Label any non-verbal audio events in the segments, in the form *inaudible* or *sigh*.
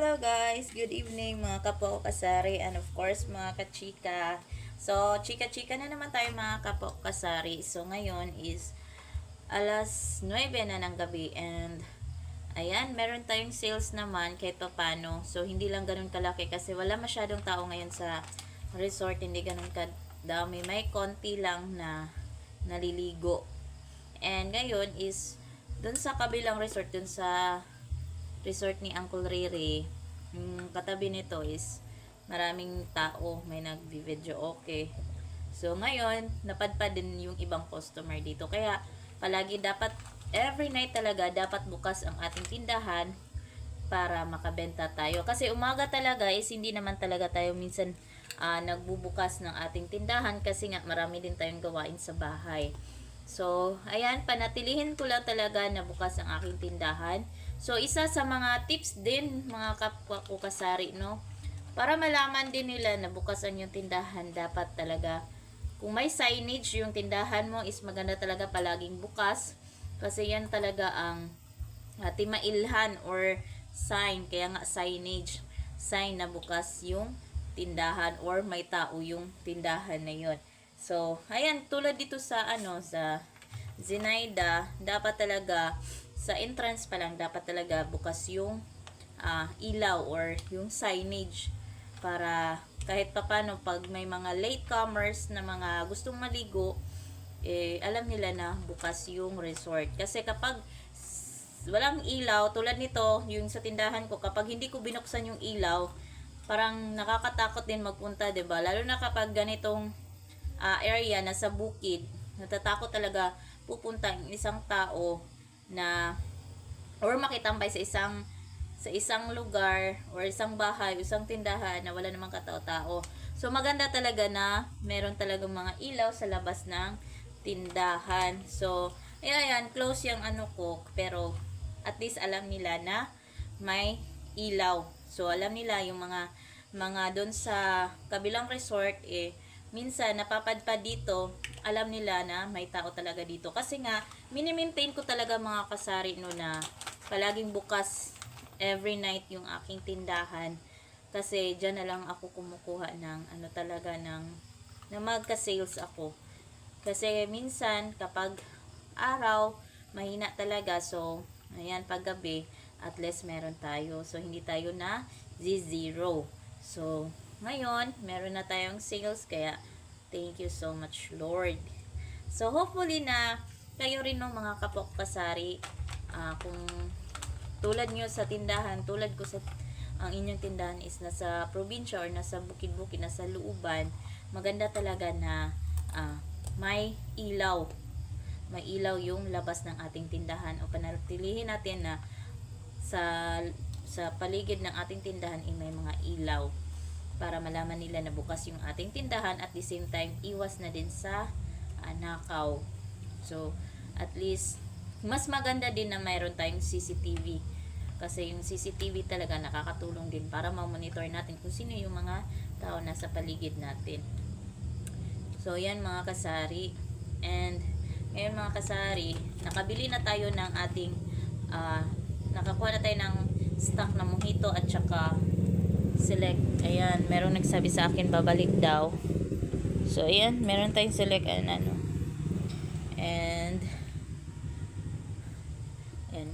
hello guys! Good evening mga kapwa ko kasari and of course mga kachika. So, chika-chika na naman tayo mga kapwa ko kasari. So, ngayon is alas 9 na ng gabi and ayan, meron tayong sales naman kahit pa paano. So, hindi lang ganun kalaki kasi wala masyadong tao ngayon sa resort. Hindi ganun kadami. May konti lang na naliligo. And ngayon is dun sa kabilang resort, dun sa resort ni Uncle Riri, yung katabi nito is maraming tao, may nagbi-video okay. So ngayon, napadpad din yung ibang customer dito. Kaya palagi dapat every night talaga dapat bukas ang ating tindahan para makabenta tayo. Kasi umaga talaga is hindi naman talaga tayo minsan ah, nagbubukas ng ating tindahan kasi nga marami din tayong gawain sa bahay. So, ayan, panatilihin ko lang talaga na bukas ang aking tindahan. So, isa sa mga tips din, mga kapwa ko kasari, no? Para malaman din nila na bukas ang yung tindahan, dapat talaga, kung may signage yung tindahan mo, is maganda talaga palaging bukas. Kasi yan talaga ang uh, timailhan or sign, kaya nga signage, sign na bukas yung tindahan or may tao yung tindahan na yon. So, ayan, tulad dito sa ano, sa Zenaida, dapat talaga sa entrance pa lang dapat talaga bukas yung ah, ilaw or yung signage para kahit papano pag may mga latecomers na mga gustong maligo eh alam nila na bukas yung resort. Kasi kapag walang ilaw tulad nito yung sa tindahan ko kapag hindi ko binuksan yung ilaw parang nakakatakot din magpunta 'di ba? Lalo na kapag ganitong ah, area na sa bukid natatakot talaga pupunta ang isang tao na or makitambay sa isang sa isang lugar or isang bahay, isang tindahan na wala namang katao-tao. So maganda talaga na meron talagang mga ilaw sa labas ng tindahan. So ayan, close yung ano ko pero at least alam nila na may ilaw. So alam nila yung mga mga doon sa kabilang resort eh minsan napapadpad dito, alam nila na may tao talaga dito. Kasi nga, minimaintain ko talaga mga kasari no na palaging bukas every night yung aking tindahan. Kasi dyan na lang ako kumukuha ng ano talaga ng na magka-sales ako. Kasi minsan kapag araw, mahina talaga. So, ayan, pag gabi, at least meron tayo. So, hindi tayo na zero. So, ngayon, meron na tayong sales. Kaya, thank you so much, Lord. So, hopefully na kayo rin ng mga kapokpasari, ah kung tulad nyo sa tindahan, tulad ko sa ang inyong tindahan is nasa probinsya or nasa bukid-bukid, nasa looban, maganda talaga na ah, may ilaw. May ilaw yung labas ng ating tindahan o panatilihin natin na sa sa paligid ng ating tindahan ay may mga ilaw para malaman nila na bukas yung ating tindahan at the same time iwas na din sa ah, nakaw. So, at least mas maganda din na mayroon tayong CCTV kasi yung CCTV talaga nakakatulong din para ma-monitor natin kung sino yung mga tao nasa paligid natin. So, yan mga kasari. And, ngayon mga kasari, nakabili na tayo ng ating, ah, nakakuha na tayo ng stock na mojito at saka select. Ayan, merong nagsabi sa akin babalik daw. So, ayan, meron tayong select and ano. And, ayan.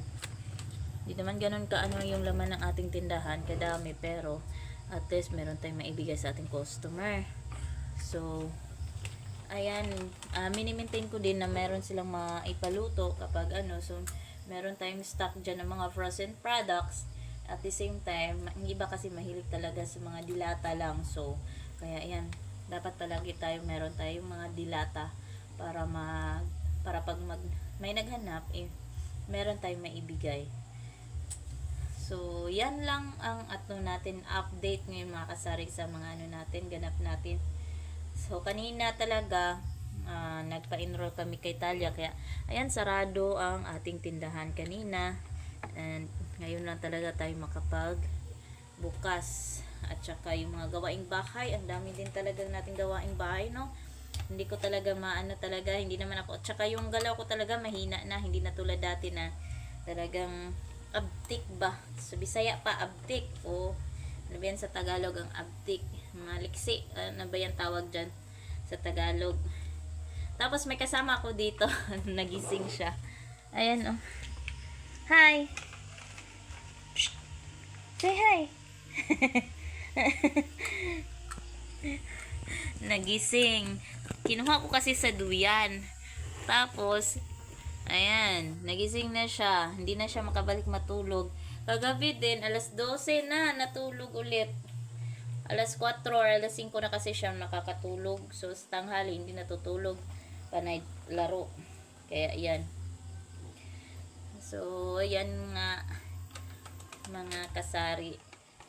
Di naman ganun ka ano yung laman ng ating tindahan, kadami, pero at least meron tayong maibigay sa ating customer. So, ayan, uh, minimaintain ko din na meron silang mga ipaluto kapag ano, so meron tayong stock dyan ng mga frozen products at the same time, ang iba kasi mahilig talaga sa mga dilata lang. So, kaya ayan, dapat palagi tayo meron tayong mga dilata para mag para pag mag, may naghanap eh meron tayong maibigay. So, yan lang ang ato natin update ngayon mga kasari sa mga ano natin, ganap natin. So, kanina talaga ah, nagpa-enroll kami kay Talia kaya ayan sarado ang ating tindahan kanina. And ngayon lang talaga tayo makapag bukas at saka yung mga gawaing bahay ang dami din talaga nating gawaing bahay no hindi ko talaga maano talaga hindi naman ako at saka yung galaw ko talaga mahina na hindi na tulad dati na talagang abtik ba? Sa Bisaya pa, abtik. O, ano ba yan sa Tagalog ang abtik? Maliksi. Ano ba yan tawag dyan sa Tagalog? Tapos may kasama ako dito. *laughs* Nagising siya. Ayan, oh. Hi! Psst. Say hi! *laughs* Nagising. Kinuha ko kasi sa duyan. Tapos, ayan, nagising na siya. Hindi na siya makabalik matulog. Kagabi din, alas 12 na, natulog ulit. Alas 4 or alas 5 na kasi siya nakakatulog. So, tanghali, hindi natutulog. Panay laro. Kaya, yan. So, ayan nga mga kasari.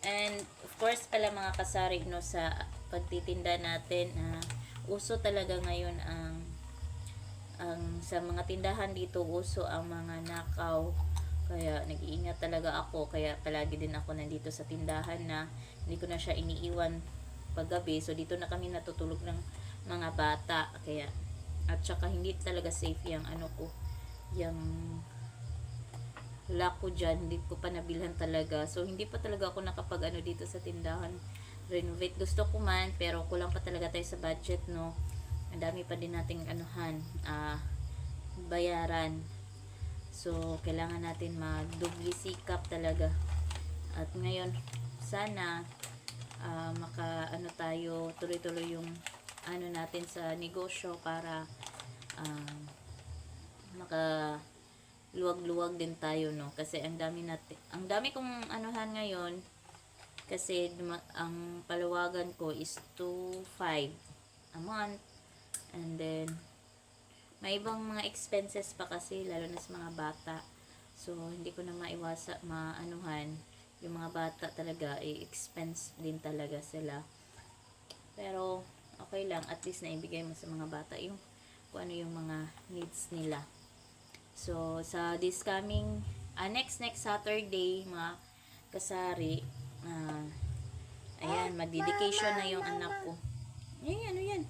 And of course pala mga kasari no sa pagtitinda natin ah, uso talaga ngayon ang ang sa mga tindahan dito uso ang mga nakaw. Kaya nag-iingat talaga ako kaya palagi din ako nandito sa tindahan na hindi ko na siya iniiwan paggabi. So dito na kami natutulog ng mga bata kaya at saka hindi talaga safe yung ano ko yung lock ko dyan, hindi ko pa nabilhan talaga. So, hindi pa talaga ako nakapag ano dito sa tindahan. Renovate. Gusto ko man, pero kulang pa talaga tayo sa budget, no? Ang dami pa din nating anuhan, ah, bayaran. So, kailangan natin magdubli sikap talaga. At ngayon, sana, ah, maka, ano tayo, tuloy-tuloy yung, ano natin sa negosyo para, ah, maka, luwag-luwag din tayo no? Kasi ang dami natin ang dami kong anuhan ngayon kasi ang palawagan ko is 2.5 a month. And then may ibang mga expenses pa kasi lalo na sa mga bata. So hindi ko na maiwasa maanuhan. Yung mga bata talaga ay expense din talaga sila. Pero okay lang. At least naibigay mo sa mga bata yung kung ano yung mga needs nila So, sa this coming, ah, next next Saturday, mga kasari, ah, ayan, mag-dedication na yung anak ko. Ayan, ano yan?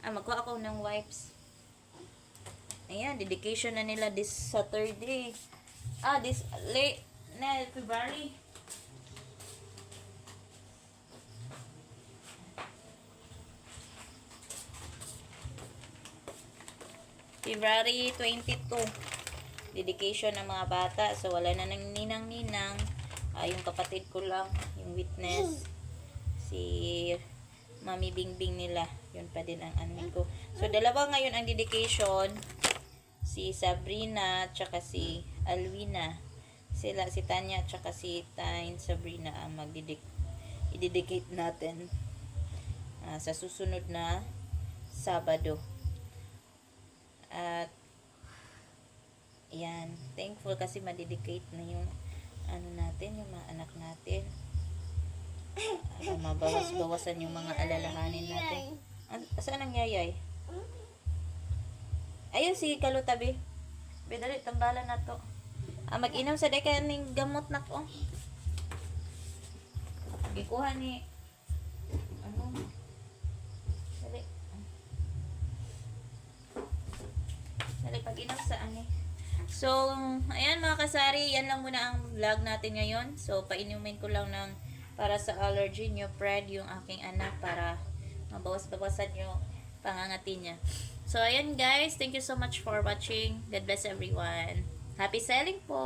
Ah, magkuha ako ng wipes. Ayan, dedication na nila this Saturday. Ah, this late, na, February. February 22 dedication ng mga bata. So wala na nang ninang-ninang. Ah, yung kapatid ko lang yung witness si Mami Bingbing nila. Yun pa din ang anin ko. So dalawa ngayon ang dedication. Si Sabrina tsaka si Alwina. Sila si Tanya tsaka si Tain Sabrina ang magdedik i-dedicate natin ah, sa susunod na Sabado at yan, thankful kasi madedicate na yung ano natin, yung mga anak natin. Para mabawas-bawasan yung mga alalahanin natin. An- saan ang yayay? Ayun si Kalutabi. Bidali, tambalan na to. Ah, mag-inom sa deka ng gamot na ko. Gikuha ni ano? Dali. Dali, pag-inom sa ani. So, ayan mga kasari, yan lang muna ang vlog natin ngayon. So, painumin ko lang ng para sa allergy nyo, Fred, yung aking anak para mabawas-bawasan yung pangangati niya. So, ayan guys, thank you so much for watching. God bless everyone. Happy selling po!